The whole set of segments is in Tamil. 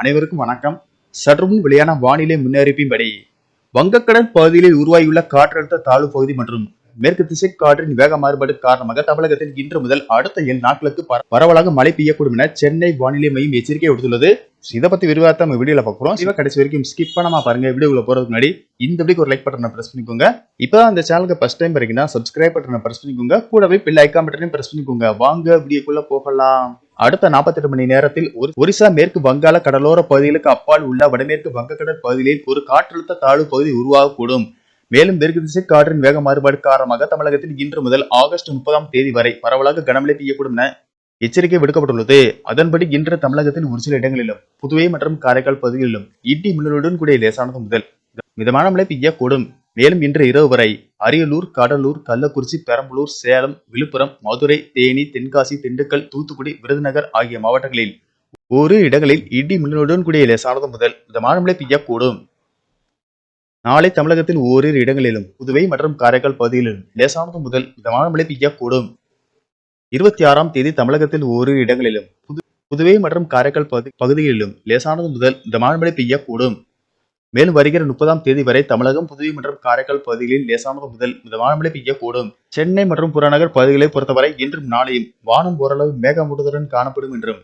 அனைவருக்கும் வணக்கம். சற்றுமுன் வெளியான வானிலை முன்னறிவிப்பின்படி வங்கக்கடல் பகுதியில் உருவாகியுள்ள காற்றழுத்த தாழ்வு பகுதி மற்றும் மேற்கு திசை காற்றின் வேக மாறுபாடு காரணமாக தமிழகத்தில் இன்று முதல் அடுத்த ஏழு நாட்களுக்கு பர- பரவலாக மழை பெய்யக்கூடும் என சென்னை வானிலை மையம் எச்சரிக்கை விடுத்துள்ளது. இதை பத்தி விரிவாக நம்ம வீடியோல பார்க்குறோம் இவ கடைசி வரைக்கும் ஸ்கிப் பண்ணாம பாருங்க. வீடியோக்குள்ள போறதுக்கு முன்னாடி இந்த வீடியோக்கு ஒரு லைக் பட்டனை பிரஸ் பண்ணிக்கோங்க. இப்போ அந்த சேனலுக்கு ஃபர்ஸ்ட் டைம் பாத்தீங்கன்னா சப்ஸ்கிரைப் பட்டனை பிரஸ் பண்ணிக்கோங்க. கூடவே பில் ஐக்கான் பட்டனையும் பிரஸ் பண்ணிக்கோங்க. வாங்க வீடியோக்குள்ள போகலாம். அடுத்த 48 மணி நேரத்தில் ஒரிசா மேற்கு வங்காள கடலோர பகுதிகளுக்கு அப்பால் உள்ள வடமேற்கு வங்கக்கடல் பகுதியில் ஒரு காற்றழுத்த தாழ்வு பகுதி உருவாகக்கூடும். மேலும் மேற்கு திசை காற்றின் வேக மாறுபாடு காரணமாக தமிழகத்தில் இன்று முதல் ஆகஸ்ட் முப்பதாம் தேதி வரை பரவலாக கனமழை பெய்யக்கூடும் என எச்சரிக்கை விடுக்கப்பட்டுள்ளது. அதன்படி இன்று தமிழகத்தில் ஒரு சில இடங்களிலும் புதுவை மற்றும் காரைக்கால் பகுதிகளிலும் இடி மின்னலுடன் கூடிய லேசானது முதல் மிதமான மழை பெய்யக்கூடும். மேலும் இன்று இரவு வரை அரியலூர் கடலூர் கள்ளக்குறிச்சி பெரம்பலூர் சேலம் விழுப்புரம் மதுரை தேனி தென்காசி திண்டுக்கல் தூத்துக்குடி விருதுநகர் ஆகிய மாவட்டங்களில் ஒரு இடங்களில் இடி மின்னலுடன் கூடிய லேசானது முதல் மிதமான மழை பெய்யக்கூடும். நாளை தமிழகத்தில் ஓரிரு இடங்களிலும் புதுவை மற்றும் காரைக்கால் பகுதிகளிலும் லேசானது முதல் மிதமான மழை பெய்யக்கூடும். இருபத்தி ஆறாம் தேதி தமிழகத்தில் ஓரிரு இடங்களிலும் புது புதுவை மற்றும் காரைக்கால் பகுதி பகுதிகளிலும் லேசானது முதல் மிதமான மழை பெய்யக்கூடும். மேலும் வருகிற முப்பதாம் தேதி வரை தமிழகம் புதுவை மற்றும் காரைக்கால் பகுதிகளில் லேசானது முதல் மிதமான மழை பெய்யக்கூடும். சென்னை மற்றும் புறநகர் பகுதிகளை பொறுத்தவரை இன்றும் நாளையும் வானம் ஓரளவு மேகமூட்டத்துடன் காணப்படும் என்றும்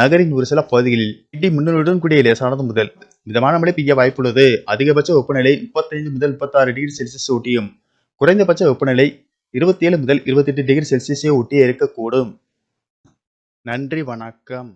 நகரின் ஒரு சில பகுதிகளில் இடி மின்னலுடன் கூடிய லேசானது முதல் மிதமான மழை பெய்ய வாய்ப்புள்ளது. அதிகபட்ச வெப்பநிலை முப்பத்தைந்து முதல் முப்பத்தாறு டிகிரி செல்சியஸ் ஒட்டியும் குறைந்தபட்ச வெப்பநிலை இருபத்தி ஏழு முதல் இருபத்தெட்டு டிகிரி செல்சியஸை ஒட்டியே இருக்கக்கூடும். நன்றி வணக்கம்.